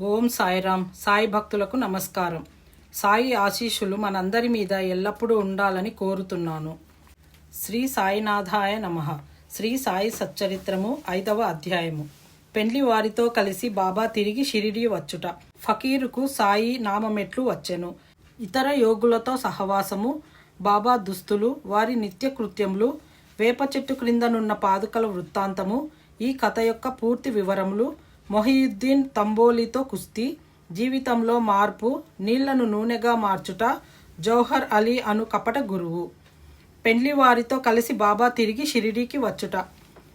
ఓం సాయిరామ్. సాయి భక్తులకు నమస్కారం. సాయి ఆశీస్సులు మనందరి మీద ఎల్లప్పుడూ ఉండాలని కోరుతున్నాను. శ్రీ సాయినాథాయ నమ. శ్రీ సాయి సచ్చరిత్రము ఐదవ అధ్యాయము. పెండ్లి వారితో కలిసి బాబా తిరిగి షిరిడి వచ్చుట. ఫకీరుకు సాయి నామమెట్లు వచ్చెను. ఇతర యోగులతో సహవాసము బాబా దుస్తులు వారి నిత్య కృత్యములు వేప చెట్టు క్రిందనున్న పాదుకల వృత్తాంతము ఈ కథ యొక్క పూర్తి వివరములు మొహియుద్దీన్ తంబోలితో కుస్తీ జీవితంలో మార్పు నీళ్ళను నూనెగా మార్చుట జౌహర్ అలీ అను కపట గురువు. పెండ్లివారితో కలిసి బాబా తిరిగి షిరిడీకి వచ్చుట.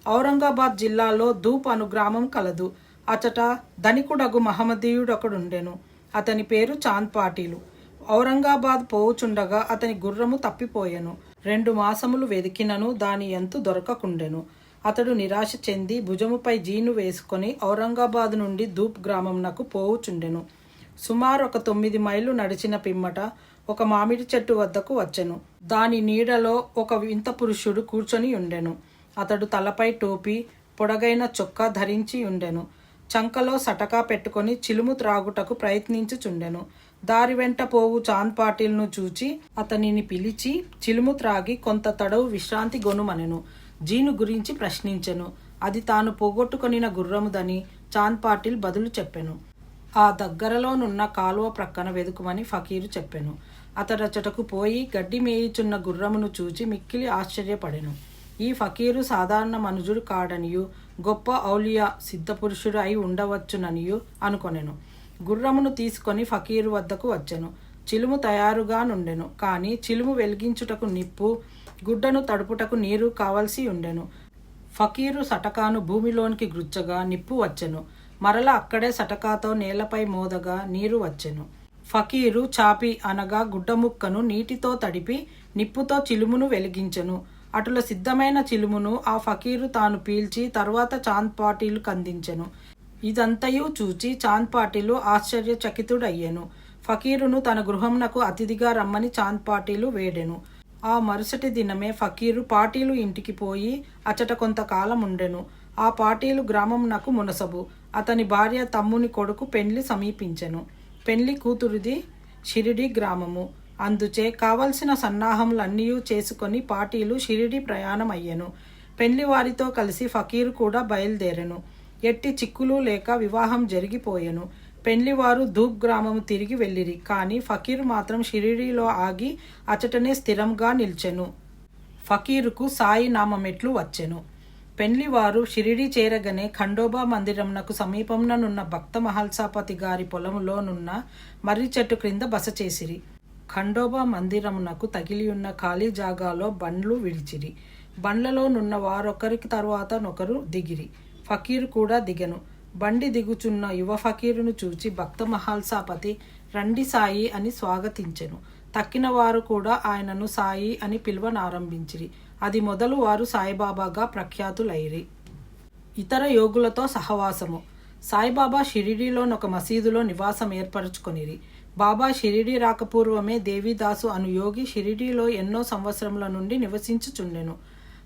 ఔరంగాబాద్ జిల్లాలో ధూప్ అను గ్రామం కలదు. అచట ధనికుడగు మహమ్మదీయుడొకడుండెను. అతని పేరు చాంద్ పాటీలు. ఔరంగాబాద్ పోవుచుండగా అతని గుర్రము తప్పిపోయెను. రెండు మాసములు వెదికినను దాని ఎంతు దొరకకుండెను. అతడు నిరాశ చెంది భుజముపై జీను వేసుకొని ఔరంగాబాద్ నుండి ధూప్ గ్రామంనకు పోవుచుండెను. సుమారు ఒక తొమ్మిది మైళ్ళు నడిచిన పిమ్మట ఒక మామిడి చెట్టు వద్దకు వచ్చెను. దాని నీడలో ఒక వింత పురుషుడు కూర్చొని ఉండెను. అతడు తలపై టోపీ పొడగైన చొక్కా ధరించి ఉండెను. చంకలో సటకా పెట్టుకొని చిలుము త్రాగుటకు ప్రయత్నించుచుండెను. దారి వెంట పోవు చాంద్ పాటిల్ను చూచి అతనిని పిలిచి చిలుము త్రాగి కొంత తడవు విశ్రాంతి గొనుమనెను. జీను గురించి ప్రశ్నించెను. అది తాను పోగొట్టుకొనిన గుర్రముదని చాంద్ పాటిల్ బదులు చెప్పెను. ఆ దగ్గరలోనున్న కాలువ ప్రక్కన వెదుకుమని ఫకీరు చెప్పెను. అతడచటకు పోయి గడ్డి మేయిచున్న గుర్రమును చూచి మిక్కిలి ఆశ్చర్యపడెను. ఈ ఫకీరు సాధారణ మనుజుడు కాడనియు గొప్ప ఔలియా సిద్ధపురుషుడు అయి ఉండవచ్చుననియు అనుకొనెను. గుర్రమును తీసుకొని ఫకీరు వద్దకు వచ్చెను. చిలుము తయారుగా నుండెను కానీ చిలుము వెలిగించుటకు నిప్పు గుడ్డను తడుపుటకు నీరు కావలసి ఉండెను. ఫకీరు సటకాను భూమిలోనికి గుచ్చగా నిప్పు వచ్చెను. మరల అక్కడే సటకాతో నేలపై మోదగా నీరు వచ్చెను. ఫకీరు చాపి అనగా గుడ్డముక్కను నీటితో తడిపి నిప్పుతో చిలుమును వెలిగించెను. అటుల సిద్ధమైన చిలుమును ఆ ఫకీరు తాను పీల్చి తరువాత చాంద్ పాటీలు కందించెను. ఇదంతయు చూచి చాంద్ పాటీలు ఆశ్చర్యచకితుడయ్యెను. ఫకీరును తన గృహంనకు అతిథిగా రమ్మని చాంద్ పాటీలు వేడెను. ఆ మరుసటి దినమే ఫకీరు పాటీలు ఇంటికి పోయి అచట కొంతకాలం ఉండెను. ఆ పాటీలు గ్రామంనకు మునసబు. అతని భార్య తమ్ముని కొడుకు పెండ్లి సమీపించెను. పెండ్లి కూతురిది షిరిడి గ్రామము. అందుచే కావలసిన సన్నాహములన్నీ చేసుకొని పాటీలు షిరిడి ప్రయాణం అయ్యెను పెండ్లి వారితో కలిసి ఫకీరు కూడా బయలుదేరెను. ఎట్టి చిక్కులు లేక వివాహం జరిగిపోయెను. పెండ్లివారు ధూప్ గ్రామము తిరిగి వెళ్ళిరి కానీ ఫకీరు మాత్రం షిరిడీలో ఆగి అచటనే స్థిరంగా నిల్చెను. ఫకీరుకు సాయి నామమెట్లు వచ్చెను. పెండ్లివారు షిరిడి చేరగనే ఖండోబా మందిరంనకు సమీపంలోనున్న భక్త మహల్సాపతి గారి పొలంలోనున్న మర్రి చెట్టు క్రింద బస చేసిరి. ఖండోబా మందిరమునకు తగిలియున్న ఖాళీ జాగాలో బండ్లు విడిచిరి. బండ్లలోనున్న వారొకరికి తరువాత నొకరు దిగిరి. ఫకీరు కూడా దిగెను. బండి దిగుచున్న యువ ఫకీరును చూచి భక్త మహాల్సాపతి రండి సాయి అని స్వాగతించెను. తక్కిన వారు కూడా ఆయనను సాయి అని పిలువనారంభించిరి. అది మొదలు వారు సాయిబాబాగా ప్రఖ్యాతులైరి. ఇతర యోగులతో సహవాసము. సాయిబాబా షిరిడీలోని ఒక మసీదులో నివాసం ఏర్పరచుకొనిరి. బాబా షిరిడీ రాకపూర్వమే దేవిదాసు అను యోగి షిరిడీలో ఎన్నో సంవత్సరముల నుండి నివసించుచుండెను.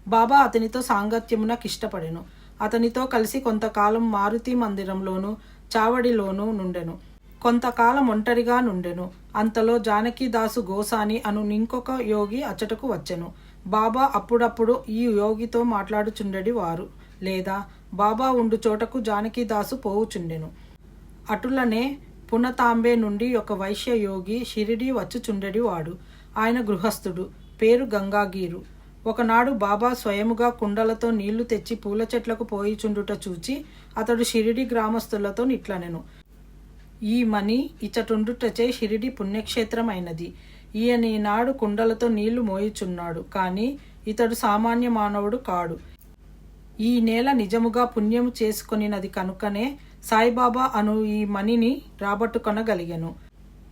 బాబా అతనితో సాంగత్యమునకిష్టపడెను. ఇష్టపడెను అతనితో కలిసి కొంతకాలం మారుతి మందిరంలోను చావడిలోనూ నుండెను. కొంతకాలం ఒంటరిగా నుండెను. అంతలో జానకీదాసు గోసాని అను ఇంకొక యోగి అచ్చటకు వచ్చెను. బాబా అప్పుడప్పుడు ఈ యోగితో మాట్లాడుచుండెడి వారు. లేదా బాబా ఉండు చోటకు జానకీదాసు పోవుచుండెను. అటులనే పునతాంబే నుండి ఒక వైశ్య యోగి షిరిడి వచ్చుచుండెడి వాడు. ఆయన గృహస్థుడు. పేరు గంగాగీరు. ఒకనాడు బాబా స్వయముగా కుండలతో నీళ్ళు తెచ్చి పూల చెట్లకు పోయిచుండుట చూచి అతడు షిరిడి గ్రామస్తులతో ఇట్లనెను ఈ మని ఇచటుండుటచే షిరిడి పుణ్యక్షేత్రమైనది. ఈయన ఈనాడు కుండలతో నీళ్ళు మోయిచున్నాడు కానీ ఇతడు సామాన్య మానవుడు కాడు. ఈ నేల నిజముగా పుణ్యము చేసుకొనినది కనుకనే సాయిబాబా అను ఈ మణిని రాబట్టుకొనగలిగెను.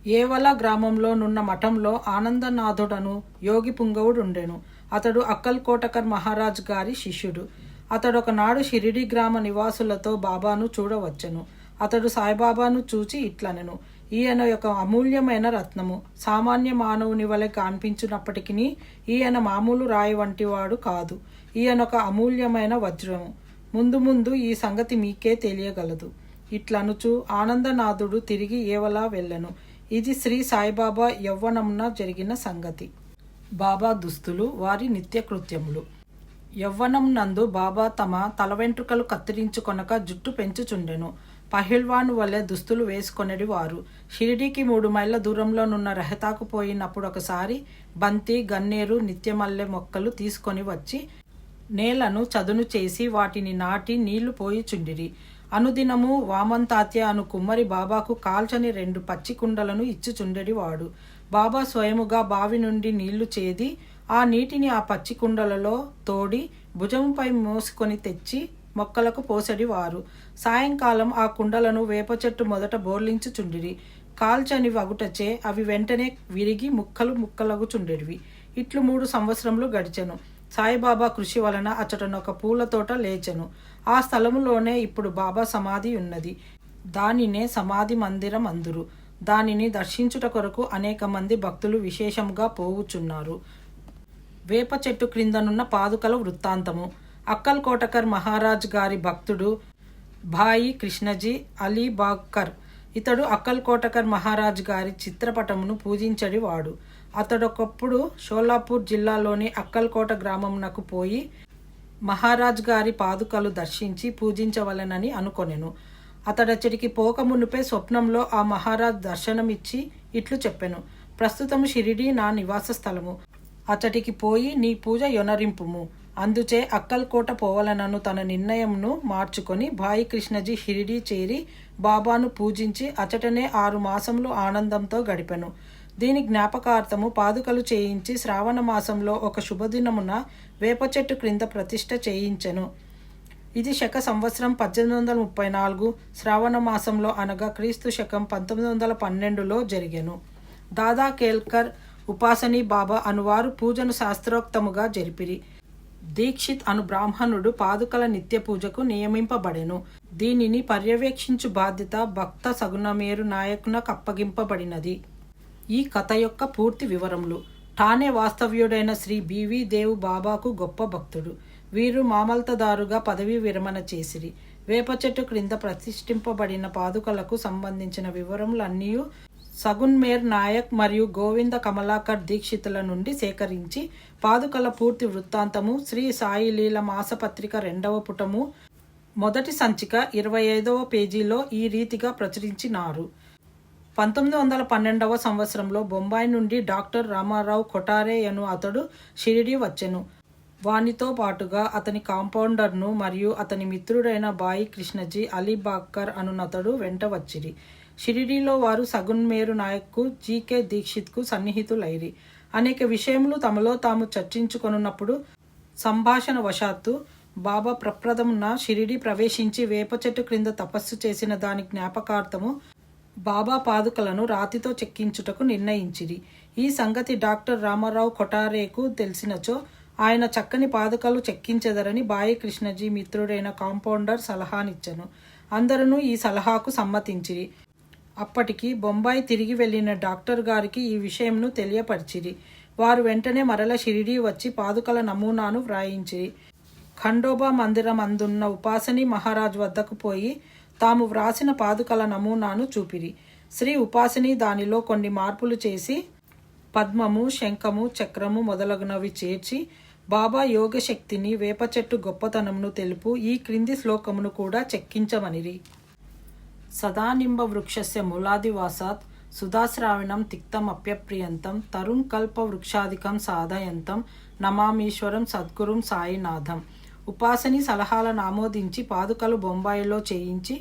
ఏవల గ్రామంలో నున్న మఠంలో ఆనందనాథుడను యోగి పుంగవుడుండెను. అతడు అక్కల్ కోటకర్ మహారాజ్ గారి శిష్యుడు. అతడు ఒకనాడు షిరిడి గ్రామ నివాసులతో బాబాను చూడవచ్చెను. అతడు సాయిబాబాను చూచి ఇట్లనెను. ఈయన యొక్క అమూల్యమైన రత్నము సామాన్య మానవుని వలె కనిపించినప్పటికీ ఈయన మామూలు రాయి వంటివాడు కాదు. ఈయన ఒక అమూల్యమైన వజ్రము. ముందు ముందు ఈ సంగతి మీకే తెలియగలదు. ఇట్లనుచు ఆనందనాథుడు తిరిగి ఏవలా వెళ్ళెను. ఇది శ్రీ సాయిబాబా యవ్వనమున జరిగిన సంగతి. బాబా దుస్తులు వారి నిత్యకృత్యములు యవ్వనం నందు బాబా తమ తల వెంట్రుకలు కత్తిరించుకొనక జుట్టు పెంచుచుండెను. పహిల్వాను వలె దుస్తులు వేసుకొనడి వారు. షిరిడీకి మూడు మైళ్ళ దూరంలోనున్న రెహతాకు పోయినప్పుడు ఒకసారి బంతి గన్నేరు నిత్యమల్లె మొక్కలు తీసుకొని వచ్చి నేలను చదును చేసి వాటిని నాటి నీళ్ళు పోయిచుండిరి. అనుదినము వామంతాత్య అను కుమ్మరి బాబాకు కాల్చని రెండు పచ్చి కుండలను ఇచ్చుచుండెడివాడు బాబా స్వయముగా బావి నుండి నీళ్ళు చేది ఆ నీటిని ఆ పచ్చి కుండలలో తోడి భుజంపై మోసుకొని తెచ్చి మొక్కలకు పోసడివారు సాయంకాలం ఆ కుండలను వేప చెట్టు మొదట బోర్లించుచుండిరి. కాల్చని వగుటచే అవి వెంటనే విరిగి ముక్కలు ముక్కలగుచుండెడివి. ఇట్లు మూడు సంవత్సరములు గడిచెను. సాయిబాబా కృషి వలన అచటనొక పూల తోట లేచెను. ఆ స్థలములోనే ఇప్పుడు బాబా సమాధి ఉన్నది. దానినే సమాధి మందిరం అందురు. దానిని దర్శించుట కొరకు అనేక మంది భక్తులు విశేషంగా పోవుచున్నారు. వేప చెట్టు క్రిందనున్న పాదుకల వృత్తాంతము. అక్కల్ కోటకర్ మహారాజ్ గారి భక్తుడు భాయి కృష్ణజీ అలీ బాక్కర్ ఇతడు అక్కల్ కోటకర్ మహారాజ్ గారి చిత్రపటమును పూజించడివాడు వాడు. అతడొకప్పుడు షోలాపూర్ జిల్లాలోని అక్కల్కోట గ్రామమునకు పోయి మహారాజ్ గారి పాదుకలు దర్శించి పూజించవలెనని అనుకొనెను. అతడచ్చడికి పోక మునుపే స్వప్నంలో ఆ మహారాజ్ దర్శనమిచ్చి ఇట్లు చెప్పెను. ప్రస్తుతము షిరిడి నా నివాస స్థలము. అతడికి పోయి నీ పూజ యొనరింపుము. అందుచే అక్కల్కోట పోవలనను తన నిర్ణయంను మార్చుకొని భాయి కృష్ణజీ షిరిడి చేరి బాబాను పూజించి అచటనే ఆరు మాసములు ఆనందంతో గడిపెను. దీని జ్ఞాపకార్థము పాదుకలు చేయించి శ్రావణ మాసంలో ఒక శుభదినమున వేప చెట్టు క్రింద ప్రతిష్ఠ చేయించెను. ఇది శక సంవత్సరం పద్దెనిమిది వందల ముప్పై నాలుగు శ్రావణ మాసంలో అనగా క్రీస్తు శకం పంతొమ్మిది వందల పన్నెండులో జరిగెను. దాదా కేల్కర్ ఉపాసని బాబా అనువారు పూజను శాస్త్రోక్తముగా జరిపిరి. దీక్షిత్ అను బ్రాహ్మణుడు పాదుకల నిత్య పూజకు నియమింపబడెను. దీనిని పర్యవేక్షించు బాధ్యత భక్త సగుణమేరు నాయకునకు అప్పగింపబడినది. ఈ కథ యొక్క పూర్తి వివరములు. ఠానే వాస్తవ్యుడైన శ్రీ బివి దేవ్ బాబాకు గొప్ప భక్తుడు. వీరు మామల్తదారుగా పదవీ విరమణ చేసిరి. వేప చెట్టు క్రింద ప్రతిష్ఠింపబడిన పాదుకలకు సంబంధించిన వివరములన్నీ సగున్మేర్ నాయక్ మరియు గోవింద కమలాకర్ దీక్షితుల నుండి సేకరించి పాదుకల పూర్తి వృత్తాంతము శ్రీ సాయి లీల మాసపత్రిక రెండవ పుటము మొదటి సంచిక ఇరవై ఐదవ పేజీలో ఈ రీతిగా ప్రచురించినారు. పంతొమ్మిది వందల పన్నెండవ సంవత్సరంలో బొంబాయి నుండి డాక్టర్ రామారావు కొటారే అను అతడు షిరిడి వచ్చెను. వానితో పాటుగా అతని కాంపౌండర్ను మరియు అతని మిత్రుడైన బాయి కృష్ణజీ అలీ బాక్కర్ అనునతడు వెంట వచ్చిరి. షిరిడీలో వారు సగున్మేరు నాయక్కు జీకే దీక్షిత్కు సన్నిహితులైరి. అనేక విషయములు తమలో తాము చర్చించుకొనున్నప్పుడు సంభాషణ వశాత్తు బాబా ప్రప్రదమున షిరిడి ప్రవేశించి వేప చెట్టు క్రింద తపస్సు చేసిన దాని జ్ఞాపకార్థము బాబా పాదుకలను రాతితో చెక్కించుటకు నిర్ణయించిరి. ఈ సంగతి డాక్టర్ రామారావు కొటారేకు తెలిసినచో ఆయన చక్కని పాదుకలు చెక్కించెదరని బాయి కృష్ణజీ మిత్రుడైన కాంపౌండర్ సలహానిచ్చను. అందరూ ఈ సలహాకు సమ్మతించిరి. అప్పటికి బొంబాయి తిరిగి వెళ్ళిన డాక్టర్ గారికి ఈ విషయంను తెలియపరిచిరి. వారు వెంటనే మరల షిరిడీ వచ్చి పాదుకల నమూనాను వ్రాయించిరి. ఖండోబా మందిరం అందున్న ఉపాసని మహారాజ్ వద్దకు పోయి తాము వ్రాసిన పాదుకల నమూనాను చూపిరి. శ్రీ ఉపాసిని దానిలో కొన్ని మార్పులు చేసి పద్మము శంఖము చక్రము మొదలగునవి చేర్చి బాబా యోగ శక్తిని వేప చెట్టు గొప్పతనమును తెలుపు ఈ క్రింది శ్లోకమును కూడా చెక్కించమనిరి. సదానింబ వృక్షస్య మూలాదివాసాత్ సుధాశ్రావణం తిక్తం అప్యప్రియంతం తరుణ్ కల్ప వృక్షాధికం సాధయంతం నమామీశ్వరం సద్గురుం సాయినాథం. ఉపాసని సలహాలను ఆమోదించి పాదుకలు బొంబాయిలో చేయించి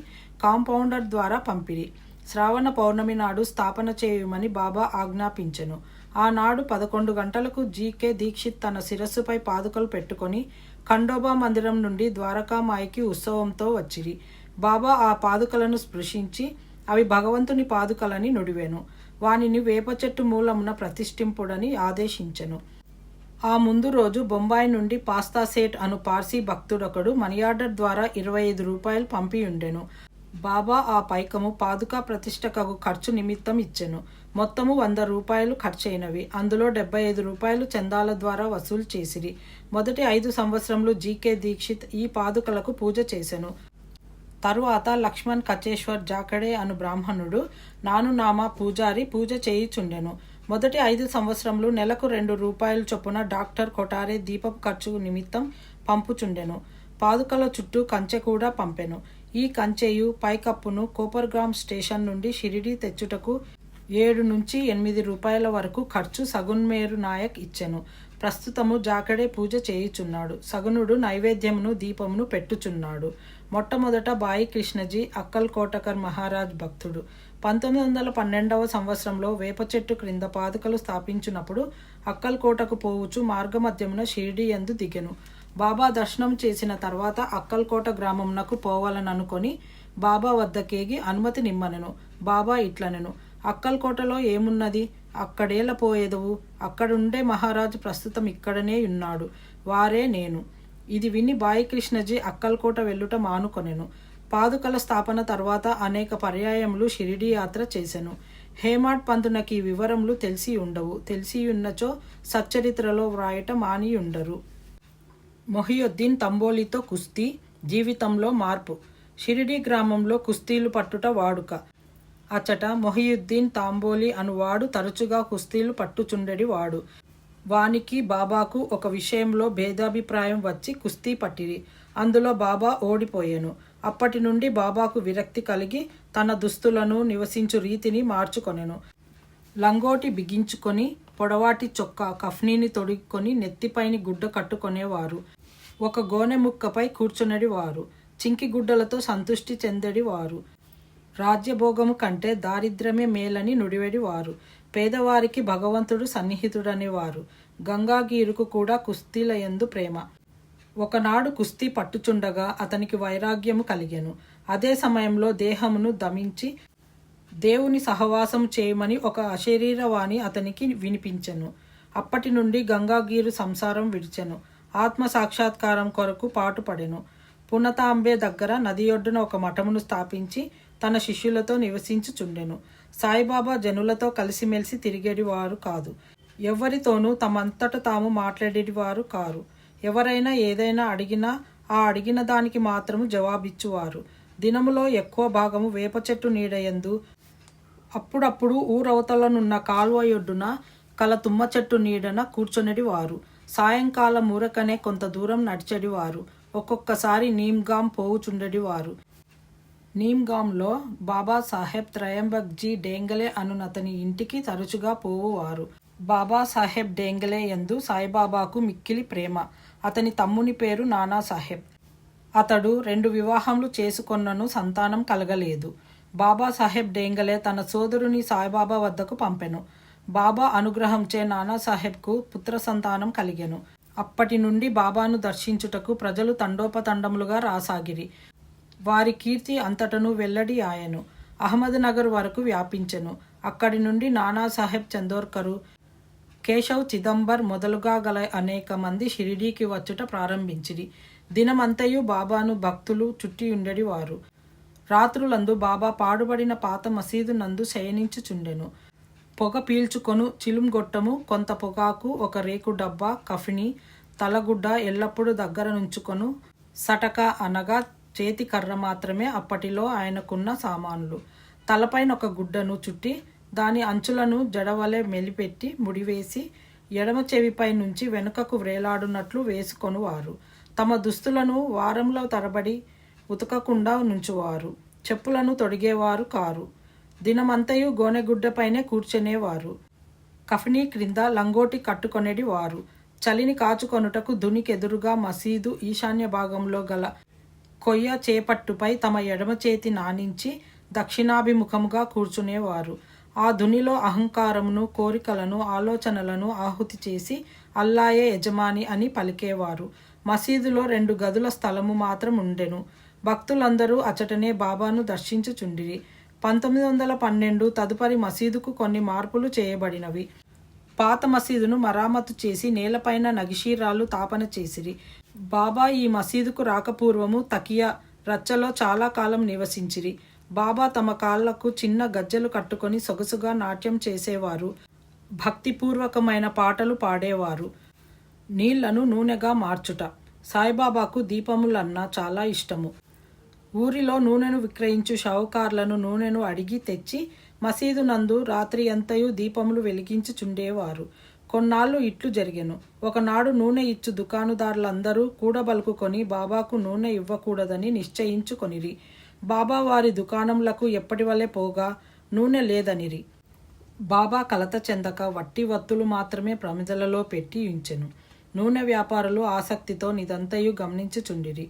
కాంపౌండర్ ద్వారా పంపిరి శ్రావణ పౌర్ణమి నాడు స్థాపన చేయమని బాబా ఆజ్ఞాపించెను. ఆనాడు పదకొండు గంటలకు జీకే దీక్షిత్ తన శిరస్సుపై పాదుకలు పెట్టుకొని ఖండోబా మందిరం నుండి ద్వారకామాయికి ఉత్సవంతో వచ్చిరి. బాబా ఆ పాదుకలను స్పృశించి అవి భగవంతుని పాదుకలని నుడివెను. వానిని వేప చెట్టు మూలమున ప్రతిష్ఠింపుడని ఆదేశించెను. ఆ ముందు రోజు బొంబాయి నుండి పాస్తా సేట్ అను పార్సీ భక్తుడొకడు మనీ ఆర్డర్ ద్వారా ఇరవై ఐదు రూపాయలు పంపి ఉండెను బాబా ఆ పైకము పాదుకా ప్రతిష్టకకు ఖర్చు నిమిత్తం ఇచ్చెను. మొత్తము వంద రూపాయలు ఖర్చయినవి. అందులో డెబ్బై ఐదు రూపాయలు చందాల ద్వారా వసూలు చేసిరి. మొదటి ఐదు సంవత్సరంలో జీకే దీక్షిత్ ఈ పాదుకలకు పూజ చేసెను. తరువాత లక్ష్మణ్ కచేశ్వర్ జాకడే అను బ్రాహ్మణుడు నానునామా పూజారి పూజ చేయుచుండెను. మొదటి ఐదు సంవత్సరములు నెలకు రెండు రూపాయల చొప్పున డాక్టర్ కొటారే దీపపు ఖర్చు నిమిత్తం పంపుచుండెను. పాదుకల చుట్టూ కంచె కూడా పంపెను. ఈ కంచెయు పైకప్పును కోపర్గ్రామ్ స్టేషన్ నుండి షిరిడి తెచ్చుటకు ఏడు నుంచి ఎనిమిది రూపాయల వరకు ఖర్చు సగున్మేరు నాయక్ ఇచ్చెను. ప్రస్తుతము జాకడే పూజ చేయుచున్నాడు. సగునుడు నైవేద్యమును దీపమును పెట్టుచున్నాడు. మొట్టమొదట బాయి కృష్ణజీ అక్కల్ కోటకర్ మహారాజ్ భక్తుడు. పంతొమ్మిది వందల పన్నెండవ సంవత్సరంలో వేప చెట్టు క్రింద పాదుకలు స్థాపించినప్పుడు అక్కల్ కోటకు పోవుచు మార్గమధ్యమున షిరిడి ఎందు దిగెను. బాబా దర్శనం చేసిన తర్వాత అక్కల్కోట గ్రామమునకు పోవాలననుకొని బాబా వద్దకేగి అనుమతి నిమ్మనెను. బాబా ఇట్లనెను. అక్కల్కోటలో ఏమున్నది? అక్కడేలా పోయేదవు? అక్కడుండే మహారాజు ప్రస్తుతం ఇక్కడనే ఉన్నాడు. వారే నేను. ఇది విని బాయి కృష్ణజీ అక్కల్కోట వెళ్ళుట మానుకొనెను. పాదుకల స్థాపన తర్వాత అనేక పర్యాయములు షిరిడి యాత్ర చేసెను. హేమాడ్ పంతునకి ఈ వివరములు తెలిసి ఉండవు తెలిసి ఉన్నచో సచ్చరిత్రలో వ్రాయట మాని ఉండరు మొహియుద్దీన్ తంబోలితో కుస్తీ జీవితంలో మార్పు. షిరిడి గ్రామంలో కుస్తీలు పట్టుట వాడుక. అచ్చట మొహియుద్దీన్ తాంబోలి అనువాడు తరచుగా కుస్తీలు పట్టుచుండెడి వాడు. వానికి బాబాకు ఒక విషయంలో భేదాభిప్రాయం వచ్చి కుస్తీ పట్టిరి. అందులో బాబా ఓడిపోయాను. అప్పటి నుండి బాబాకు విరక్తి కలిగి తన దుస్తులను నివసించు రీతిని మార్చుకొనెను. లంగోటి బిగించుకొని పొడవాటి చొక్కా కఫ్నీని తొడుక్కొని నెత్తిపైని గుడ్డ కట్టుకొనేవారు. ఒక గోనె ముక్కపై కూర్చునేది వారు చింకి గుడ్డలతో సంతృష్టి చెందడి వారు రాజ్యభోగము కంటే దారిద్ర్యమే మేలని నుడివెడి వారు పేదవారికి భగవంతుడు సన్నిహితుడనేవారు. గంగాగీరుకు కూడా కుస్తీల యందు ప్రేమ. ఒకనాడు కుస్తీ పట్టుచుండగా అతనికి వైరాగ్యము కలిగెను. అదే సమయంలో దేహమును దమించి దేవుని సహవాసం చేయమని ఒక అశరీరవాణి అతనికి వినిపించెను. అప్పటి నుండి గంగాగీరు సంసారం విడిచెను. ఆత్మ సాక్షాత్కారం కొరకు పాటుపడెను. పునతాంబే దగ్గర నది ఒడ్డున ఒక మఠమును స్థాపించి తన శిష్యులతో నివసించుచుండెను. సాయిబాబా జనులతో కలిసిమెలిసి తిరిగేటి వారు కాదు. ఎవరితోనూ తమంతట తాము మాట్లాడేటి వారు కారు. ఎవరైనా ఏదైనా అడిగినా ఆ అడిగిన దానికి మాత్రము జవాబిచ్చువారు. దినములో ఎక్కువ భాగము వేప చెట్టు నీడయందు అప్పుడప్పుడు ఊరవతలనున్న కాలువ యొడ్డున కల తుమ్మ చెట్టు నీడన కూర్చొనిడి వారు సాయంకాలం ఊరకనే కొంత దూరం నడిచెడి వారు ఒక్కొక్కసారి నీమ్గాం పోవుచుండెడి వారు నీమ్గాంలో బాబా సాహెబ్ త్రయంబక్ జీ డేంగలే అనునతని ఇంటికి తరచుగా పోవువారు. బాబా సాహెబ్ డేంగలే యందు సాయిబాబాకు మిక్కిలి ప్రేమ. అతని తమ్ముని పేరు నానా సాహెబ్ అతడు రెండు వివాహములు చేసుకొన్నను సంతానం కలగలేదు. బాబా సాహెబ్ డేంగలే తన సోదరుని సాయిబాబా వద్దకు పంపెను. బాబా అనుగ్రహంచే నానాసాహెబ్కు పుత్ర సంతానం కలిగెను. అప్పటి నుండి బాబాను దర్శించుటకు ప్రజలు తండోపతండములుగా రాసాగిరి. వారి కీర్తి అంతటను వెల్లడి ఆయను. అహ్మద్నగర్ వరకు వ్యాపించెను. అక్కడి నుండి నానాసాహెబ్ చందోర్కరు కేశవ్ చిదంబర్ మొదలుగా గల అనేక మంది షిరిడీకి వచ్చుట ప్రారంభించిరి. దినమంతయు బాబాను భక్తులు చుట్టి ఉండడి వారు. రాత్రులందు బాబా పాడుబడిన పాత మసీదు నందు శయనించుచుండెను. పొగ పీల్చుకొను చిలుంగొట్టము కొంత పొగాకు ఒక రేకు డబ్బా కఫిని తలగుడ్డ ఎల్లప్పుడూ దగ్గర నుంచుకొను. సటక అనగా చేతి కర్ర మాత్రమే అప్పటిలో ఆయనకున్న సామాన్లు. తలపైన ఒక గుడ్డను చుట్టి దాని అంచులను జడవలె మెలిపెట్టి ముడివేసి ఎడమ చెవిపై నుంచి వెనుకకు వ్రేలాడునట్లు వేసుకొనువారు. తమ దుస్తులను వారంలో తరబడి ఉతకకుండా నుంచువారు. చెప్పులను తొడిగేవారు కారు. దినమంతయు గోనెగుడ్డపైనే కూర్చునేవారు. కఫినీ క్రింద లంగోటి కట్టుకొనేది వారు చలిని కాచుకొనుటకు దునికెదురుగా మసీదు ఈశాన్య భాగంలో గల కొయ్య చేపట్టుపై తమ ఎడమ చేతి నానించి దక్షిణాభిముఖముగా కూర్చునేవారు. ఆ ధునిలో అహంకారమును కోరికలను ఆలోచనలను ఆహుతి చేసి అల్లాయే యజమాని అని పలికేవారు. మసీదులో రెండు గదుల స్థలము మాత్రం ఉండెను. భక్తులందరూ అచటనే బాబాను దర్శించుచుండిరి. పంతొమ్మిది వందల పన్నెండు తదుపరి మసీదుకు కొన్ని మార్పులు చేయబడినవి. పాత మసీదును మరామతు చేసి నేలపైన నగిషీరాలు తాపన చేసిరి. బాబా ఈ మసీదుకు రాకపూర్వము తకియా రచ్చలో చాలా కాలం నివసించిరి. బాబా తమ కాళ్ళకు చిన్న గజ్జెలు కట్టుకొని సొగసుగా నాట్యం చేసేవారు. భక్తిపూర్వకమైన పాటలు పాడేవారు. నీళ్ళను నూనెగా మార్చుట సాయిబాబాకు దీపములన్నా చాలా ఇష్టము. ఊరిలో నూనెను విక్రయించు షావుకార్లను నూనెను అడిగి తెచ్చి మసీదు నందు రాత్రి ఎంతయు దీపములు వెలిగించుచుండేవారు. కొన్నాళ్ళు ఇట్లు జరిగెను. ఒకనాడు నూనె ఇచ్చు దుకాణదారులందరూ కూడబలుకుకొని బాబాకు నూనె ఇవ్వకూడదని నిశ్చయించుకొనిరి. బాబా వారి దుకాణంలకు ఎప్పటివలే పోగా నూనె లేదనిరి. బాబా కలత చెందక వట్టి వత్తులు మాత్రమే ప్రమిదలలో పెట్టి ఉంచెను. నూనె వ్యాపారులు ఆసక్తితో నిదంతయు గమనించుచుండిరి.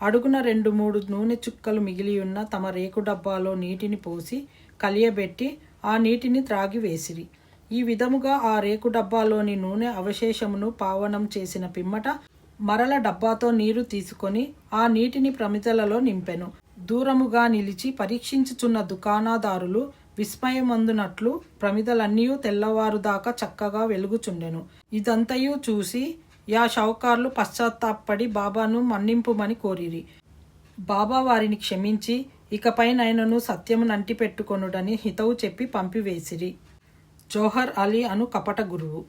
అడుగున రెండు మూడు నూనె చుక్కలు మిగిలియున్న తమ రేకు డబ్బాలో నీటిని పోసి కలియబెట్టి ఆ నీటిని త్రాగి వేసిరి ఈ విధముగా ఆ రేకు డబ్బాలోని నూనె అవశేషమును పావనం చేసిన పిమ్మట మరల డబ్బాతో నీరు తీసుకొని ఆ నీటిని ప్రమిదలలో నింపెను. దూరముగా నిలిచి పరీక్షించుచున్న దుకాణదారులు విస్మయమందునట్లు ప్రమిదలన్నీ తెల్లవారుదాకా చక్కగా వెలుగుచుండెను. ఇదంతయు చూసి యా షౌకార్లు పశ్చాత్తాపడి బాబాను మన్నింపుమని కోరిరి. బాబా వారిని క్షమించి ఇకపైనైనను సత్యము అంటిపెట్టుకొనుడని హితవు చెప్పి పంపివేసిరి. జోహర్ అలీ అను కపట గురువు.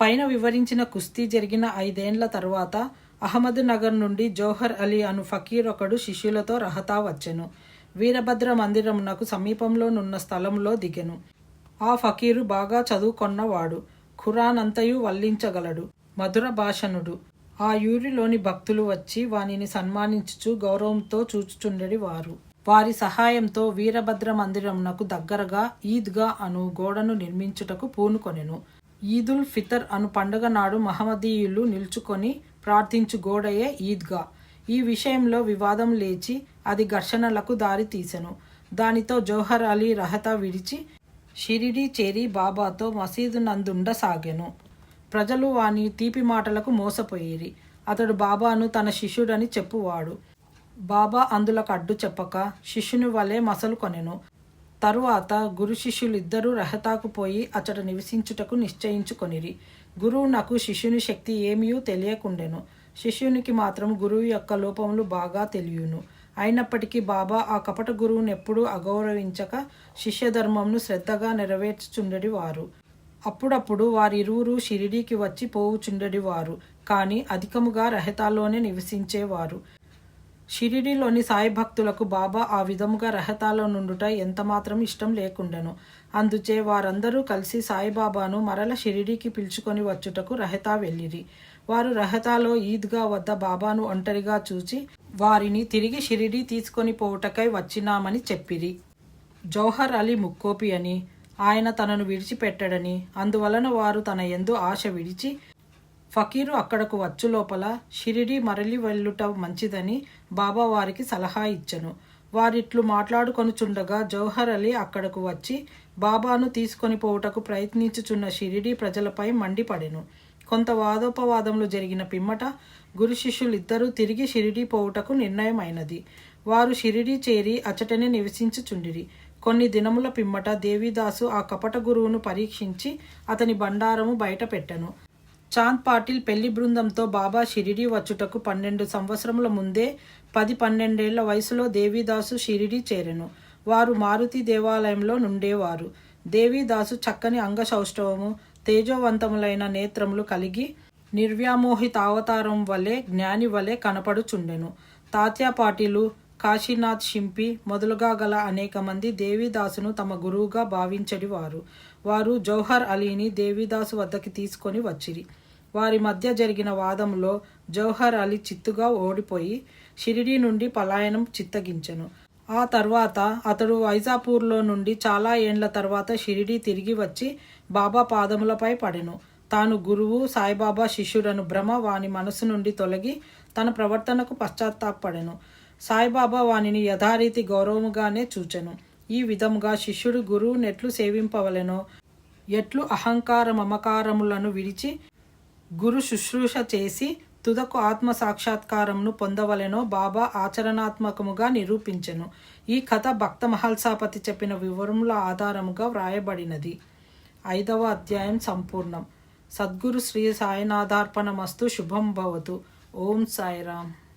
పైన వివరించిన కుస్తీ జరిగిన ఐదేండ్ల తరువాత అహ్మద్ నగర్ నుండి జోహర్ అలీ అను ఫకీర్ ఒకడు శిష్యులతో రహతా వచ్చెను. వీరభద్ర మందిరమునకు సమీపంలోనున్న స్థలంలో దిగెను. ఆ ఫకీరు బాగా చదువుకొన్నవాడు. ఖురాన్ అంతయు వల్లించగలడు. మధుర భాషణుడు. ఆ యూరిలోని భక్తులు వచ్చి వానిని సన్మానించుచు గౌరవంతో చూచుచుండెడి వారు వారి సహాయంతో వీరభద్ర మందిరమునకు దగ్గరగా ఈద్గా అను గోడను నిర్మించుటకు పూనుకొనెను. ఈదుల్ ఫితర్ అను పండుగ నాడు మహమ్మదీయులు నిల్చుకొని ప్రార్థించు గోడయే ఈద్గా. ఈ విషయంలో వివాదం లేచి అది ఘర్షణలకు దారి తీసెను. దానితో జోహర్ అలీ రహతా విడిచి షిరిడి చేరి బాబాతో మసీదు నందుండసాగెను ప్రజలు వాని తీపి మాటలకు మోసపోయేరి. అతడు బాబాను తన శిష్యుడని చెప్పువాడు. బాబా అందులకు అడ్డు చెప్పక శిష్యుని వలె మసలు కొనెను. తరువాత గురు శిష్యులిద్దరూ రహతాకు పోయి అతడు నివసించుటకు నిశ్చయించుకొనిరి. గురువు నాకు శిష్యుని శక్తి ఏమియూ తెలియకుండెను. శిష్యునికి మాత్రం గురువు యొక్క లోపములు బాగా తెలియను. అయినప్పటికీ బాబా ఆ కపట గురువును ఎప్పుడూ అగౌరవించక శిష్యధర్మంను శ్రద్ధగా నెరవేర్చుచుండెడి వారు. అప్పుడప్పుడు వారిరువురు షిరిడీకి వచ్చి పోవుచుండడి వారు. కానీ అధికముగా రహతాలోనే నివసించేవారు. షిరిడిలోని సాయి భక్తులకు బాబా ఆ విధముగా రహతాలో నుండుట ఎంతమాత్రం ఇష్టం లేకుండెను. అందుచే వారందరూ కలిసి సాయిబాబాను మరల షిరిడీకి పిలుచుకొని వచ్చుటకు రహతా వెళ్ళిరి. వారు రహతాలో ఈద్గా వద్ద బాబాను ఒంటరిగా చూచి వారిని తిరిగి షిరిడీ తీసుకొని పోవుటకై వచ్చినామని చెప్పిరి. జౌహర్ అలీ ముక్కోపి అని ఆయన తనను విడిచిపెట్టడని అందువలన వారు తన ఎందు ఆశ విడిచి ఫకీరు అక్కడకు వచ్చు లోపల షిరిడి మరలి వెళ్ళుట మంచిదని బాబా వారికి సలహా ఇచ్చను. వారిట్లు మాట్లాడుకొనుచుండగా జౌహర్ అలీ అక్కడకు వచ్చి బాబాను తీసుకొని పోవుటకు ప్రయత్నించుచున్న షిరిడి ప్రజలపై మండిపడెను. కొంత వాదోపవాదములు జరిగిన పిమ్మట గురు శిష్యులిద్దరూ తిరిగి షిరిడి పోవుటకు నిర్ణయమైనది. వారు షిరిడి చేరి అచటనే నివసించుచుండిరి. కొన్ని దినముల పిమ్మట దేవిదాసు ఆ కపట గురువును పరీక్షించి అతని బండారము బయట పెట్టెను. చాంద్ పాటిల్ పెళ్ళి బృందంతో బాబా షిరిడి వచ్చుటకు పన్నెండు సంవత్సరముల ముందే పది పన్నెండేళ్ళ వయసులో దేవీదాసు షిరిడి చేరెను. వారు మారుతి దేవాలయంలో నుండేవారు. దేవీదాసు చక్కని అంగసౌష్ఠవము తేజోవంతములైన నేత్రములు కలిగి నిర్వ్యామోహిత అవతారం వలె జ్ఞాని వలె కనపడుచుండెను. తాత్యా పాటిలు కాశీనాథ్ షింపి మొదలుగా గల అనేక మంది దేవీదాసును తమ గురువుగా భావించడివారు. వారు జౌహర్ అలీని దేవిదాసు వద్దకి తీసుకొని వచ్చిరి. వారి మధ్య జరిగిన వాదంలో జౌహర్ అలీ చిత్తుగా ఓడిపోయి షిరిడి నుండి పలాయనం చిత్తగించెను. ఆ తర్వాత అతడు వైజాపూర్లో నుండి చాలా ఏండ్ల తర్వాత షిరిడి తిరిగి వచ్చి బాబా పాదములపై పడెను. తాను గురువు సాయిబాబా శిష్యుడను భ్రమ వాని మనసు నుండి తొలగి తన ప్రవర్తనకు పశ్చాత్తాపడెను సాయిబాబా వానిని యథారీతి గౌరవముగానే చూచెను. ఈ విధముగా శిష్యుడు గురువు నెట్లు సేవింపవలెనో. ఎట్లు అహంకార మమకారములను విడిచి గురు శుశ్రూష చేసి తుదకు ఆత్మ సాక్షాత్కారమును పొందవలెనో బాబా ఆచరణాత్మకముగా నిరూపించెను. ఈ కథ భక్త మహల్సాపతి చెప్పిన వివరముల ఆధారముగా వ్రాయబడినది. ఐదవ అధ్యాయం సంపూర్ణం. సద్గురు శ్రీ సాయినాథార్పణమస్తు శుభం భవతు. ఓం సాయిరామ్.